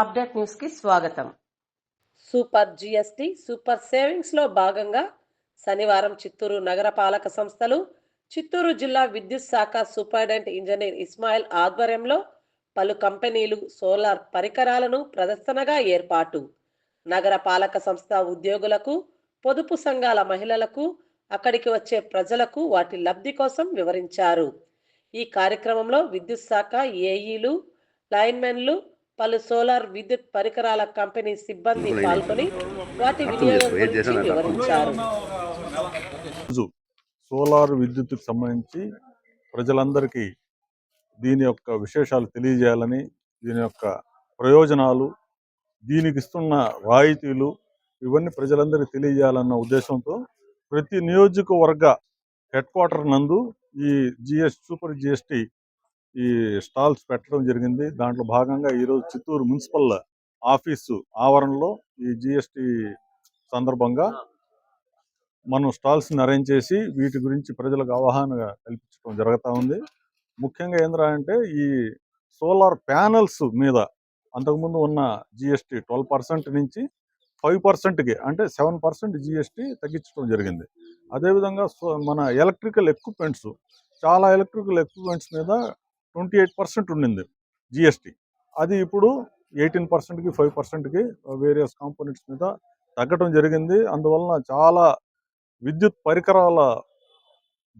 Update న్యూస్కి స్వాగతం. Super GST super సేవింగ్స్లో భాగంగా శనివారం చిత్తూరు నగరపాలక సంస్థలు చిత్తూరు జిల్లా విద్యుత్ శాఖ సూపరింటెండెంట్ ఇంజనీర్ ఇస్మాయిల్ ఆధ్వర్యంలో పలు కంపెనీలు సోలార్ పరికరాలను ప్రదర్శనగా ఏర్పాటు. నగరపాలక సంస్థ ఉద్యోగులకు పొదుపు సంఘాల మహిళలకు అక్కడికి వచ్చే ప్రజలకు వాటి లబ్ధి కోసం వివరించారు. ఈ కార్యక్రమంలో విద్యుత్ శాఖ ఏఈలు లైన్మెన్లు పలు సోలార్ విద్యుత్ పరికరాల కంపెనీ సిబ్బంది పాల్గొని వాటి వినియోగం గురించి వివరించారు. సోలార్ విద్యుత్తుకు సంబంధించి ప్రజలందరికీ దీని యొక్క విశేషాలు తెలియజేయాలని దీని యొక్క ప్రయోజనాలు దీనికి ఇస్తున్న రాయితీలు ఇవన్నీ ప్రజలందరికీ తెలియజేయాలన్న ఉద్దేశంతో ప్రతి నియోజకవర్గ హెడ్ క్వార్టర్ నందు ఈ జిఎస్ సూపర్ జిఎస్టి ఈ స్టాల్స్ పెట్టడం జరిగింది. దాంట్లో భాగంగా ఈరోజు చిత్తూరు మున్సిపల్ ఆఫీసు ఆవరణలో ఈ జిఎస్టి సందర్భంగా మనం స్టాల్స్ని అరేంజ్ చేసి వీటి గురించి ప్రజలకు అవగాహన కల్పించడం జరుగుతూ ఉంది. ముఖ్యంగా ఏంద్రా అంటే ఈ సోలార్ ప్యానల్స్ మీద అంతకుముందు ఉన్న జిఎస్టి ట్వెల్వ్ పర్సెంట్ నుంచి ఫైవ్ పర్సెంట్కి అంటే సెవెన్ పర్సెంట్ జిఎస్టి తగ్గించడం జరిగింది. అదేవిధంగా సో- మన ఎలక్ట్రికల్ ఎక్విప్మెంట్స్ చాలా ఎలక్ట్రికల్ ఎక్విప్మెంట్స్ మీద ట్వంటీ ఎయిట్ పర్సెంట్ ఉండింది జిఎస్టీ. అది ఇప్పుడు ఎయిటీన్ పర్సెంట్కి ఫైవ్ పర్సెంట్కి వేరియస్ కాంపోనెంట్స్ మీద తగ్గడం జరిగింది. అందువలన చాలా విద్యుత్ పరికరాల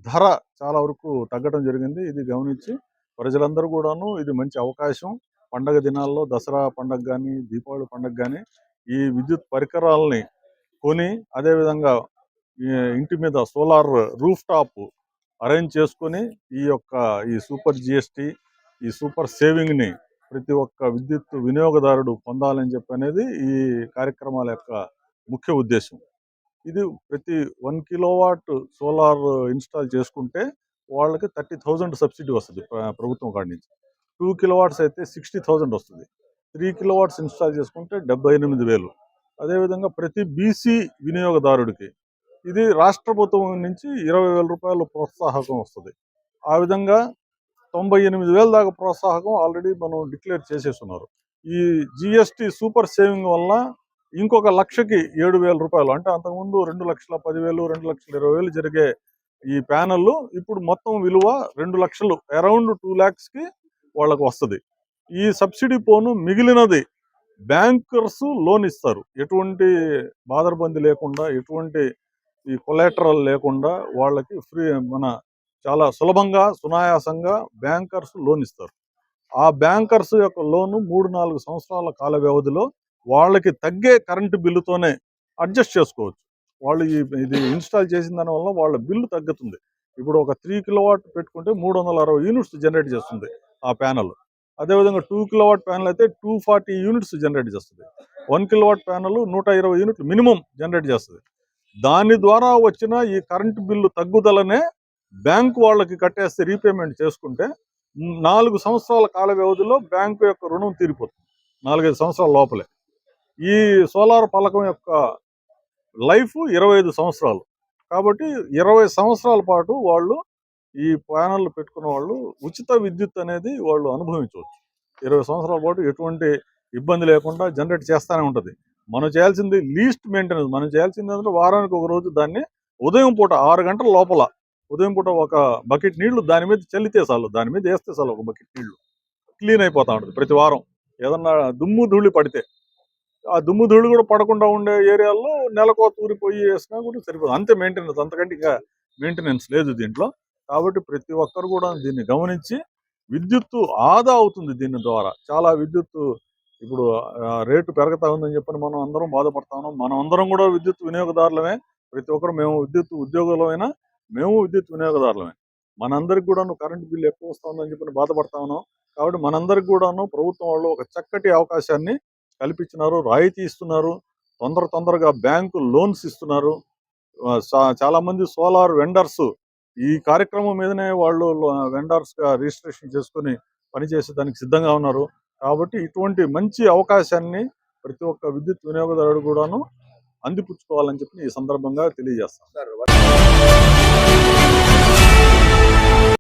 ధర చాలా వరకు తగ్గడం జరిగింది. ఇది గమనించి ప్రజలందరూ కూడాను ఇది మంచి అవకాశం. పండగ దినాల్లో దసరా పండగ కానీ దీపావళి పండగ కానీ ఈ విద్యుత్ పరికరాలని కొని అదేవిధంగా ఇంటి మీద సోలార్ రూఫ్ టాప్ అరేంజ్ చేసుకొని ఈ యొక్క ఈ సూపర్ జిఎస్టి ఈ సూపర్ సేవింగ్ని ప్రతి ఒక్క విద్యుత్ వినియోగదారుడు పొందాలని చెప్పి అనేది ఈ కార్యక్రమాల యొక్క ముఖ్య ఉద్దేశం. ఇది ప్రతి వన్ కిలోవాట్ సోలార్ ఇన్స్టాల్ చేసుకుంటే వాళ్ళకి థర్టీ థౌజండ్ సబ్సిడీ వస్తుంది ప్రభుత్వం కాడి నుంచి. టూ కిలోవాట్స్ అయితే సిక్స్టీ థౌజండ్ వస్తుంది. త్రీ కిలోవాట్స్ ఇన్స్టాల్ చేసుకుంటే డెబ్బై ఎనిమిది వేలు. అదేవిధంగా ప్రతి బీసీ వినియోగదారుడికి ఇది రాష్ట్ర ప్రభుత్వం నుంచి ఇరవై వేల రూపాయలు ప్రోత్సాహకం వస్తుంది. ఆ విధంగా తొంభై ఎనిమిది వేల దాకా ప్రోత్సాహకం ఆల్రెడీ మనం డిక్లేర్ చేసేస్తున్నారు ఈ జిఎస్టి సూపర్ సేవింగ్ వల్ల ఇంకొక లక్షకి ఏడు వేల రూపాయలు అంటే అంతకుముందు రెండు లక్షల పదివేలు రెండు లక్షల ఇరవై వేలు జరిగే ఈ ప్యానెల్ ఇప్పుడు మొత్తం విలువ రెండు లక్షలు అరౌండ్ టూ ల్యాక్స్కి వాళ్ళకు వస్తుంది. ఈ సబ్సిడీ పోను మిగిలినది బ్యాంకర్స్ లోన్ ఇస్తారు. ఎటువంటి బాదరబంది లేకుండా ఎటువంటి ఈ కొలాటరల్ లేకుండా వాళ్ళకి ఫ్రీ మన చాలా సులభంగా సునాయాసంగా బ్యాంకర్స్ లోన్ ఇస్తారు. ఆ బ్యాంకర్స్ యొక్క లోను మూడు నాలుగు సంవత్సరాల కాల వ్యవధిలో వాళ్ళకి తగ్గే కరెంటు బిల్లుతోనే అడ్జస్ట్ చేసుకోవచ్చు. వాళ్ళు ఈ ఇది ఇన్స్టాల్ చేసిన దానివల్ల వాళ్ళ బిల్లు తగ్గుతుంది. ఇప్పుడు ఒక త్రీ కిలోవాట్ పెట్టుకుంటే మూడు వందల అరవై యూనిట్స్ జనరేట్ చేస్తుంది ఆ ప్యానల్. అదేవిధంగా టూ కిలోవాట్ ప్యానల్ అయితే టూ ఫార్టీ యూనిట్స్ జనరేట్ చేస్తుంది. వన్ కిలోవాట్ ప్యానల్ నూట ఇరవై యూనిట్లు మినిమం జనరేట్ చేస్తుంది. దాని ద్వారా వచ్చిన ఈ కరెంటు బిల్లు తగ్గుదలనే బ్యాంకు వాళ్ళకి కట్టేస్తే రీపేమెంట్ చేసుకుంటే నాలుగు సంవత్సరాల కాల వ్యవధిలో బ్యాంకు యొక్క రుణం తీరిపోతుంది. నాలుగైదు సంవత్సరాల లోపలే. ఈ సోలార్ పలకం యొక్క లైఫ్ ఇరవై ఐదు సంవత్సరాలు. కాబట్టి ఇరవై సంవత్సరాల పాటు వాళ్ళు ఈ ప్యానల్ పెట్టుకున్న వాళ్ళు ఉచిత విద్యుత్ అనేది వాళ్ళు అనుభవించవచ్చు. ఇరవై సంవత్సరాల పాటు ఎటువంటి ఇబ్బంది లేకుండా జనరేట్ చేస్తూనే ఉంటుంది. మనం చేయాల్సింది లీస్ట్ మెయింటెనెన్స్ మనం చేయాల్సింది అందులో వారానికి ఒక రోజు దాన్ని ఉదయం పూట ఆరు గంటల లోపల ఉదయం పూట ఒక బకెట్ నీళ్ళు దాని మీద చల్లితే చాలు దాని మీద వేస్తే చాలు ఒక బకెట్ నీళ్ళు. క్లీన్ అయిపోతూ ఉంటుంది ప్రతి వారం. ఏదన్నా దుమ్ము ధూళి పడితే ఆ దుమ్ము ధూళి కూడా పడకుండా ఉండే ఏరియాల్లో నెలకో తూరిపోయి వేసినా కూడా సరిపోతుంది అంతే మెయింటెనెన్స్ అంతకంటే ఇంకా మెయింటెనెన్స్ లేదు దీంట్లో. కాబట్టి ప్రతి ఒక్కరు కూడా దీన్ని గమనించి విద్యుత్తు ఆదా అవుతుంది దీని ద్వారా. చాలా విద్యుత్తు ఇప్పుడు రేటు పెరుగుతా ఉందని చెప్పని మనం అందరం బాధపడతా ఉన్నాం. మనం అందరం కూడా విద్యుత్ వినియోగదారులమే. ప్రతి ఒక్కరు మేము విద్యుత్ ఉద్యోగులమైనా మేము విద్యుత్ వినియోగదారులమే. మనందరికి కూడాను కరెంట్ బిల్లు ఎక్కువ వస్తుందని చెప్పి బాధపడతా ఉన్నాం. కాబట్టి మనందరికి కూడాను ప్రభుత్వం వాళ్ళు ఒక చక్కటి అవకాశాన్ని కల్పించినారు రాయితీ ఇస్తున్నారు. తొందర తొందరగా బ్యాంకు లోన్స్ ఇస్తున్నారు. చాలామంది చాలా మంది సోలార్ వెండర్స్ ఈ కార్యక్రమం మీదనే వాళ్ళు వెండర్స్గా రిజిస్ట్రేషన్ చేసుకుని పనిచేసే దానికి సిద్ధంగా ఉన్నారు. కాబట్టి ఇటువంటి మంచి అవకాశాన్ని ప్రతి ఒక్క విద్యుత్ వినియోగదారుడు కూడాను అందిపుచ్చుకోవాలని చెప్పి ఈ సందర్భంగా తెలియజేస్తాను.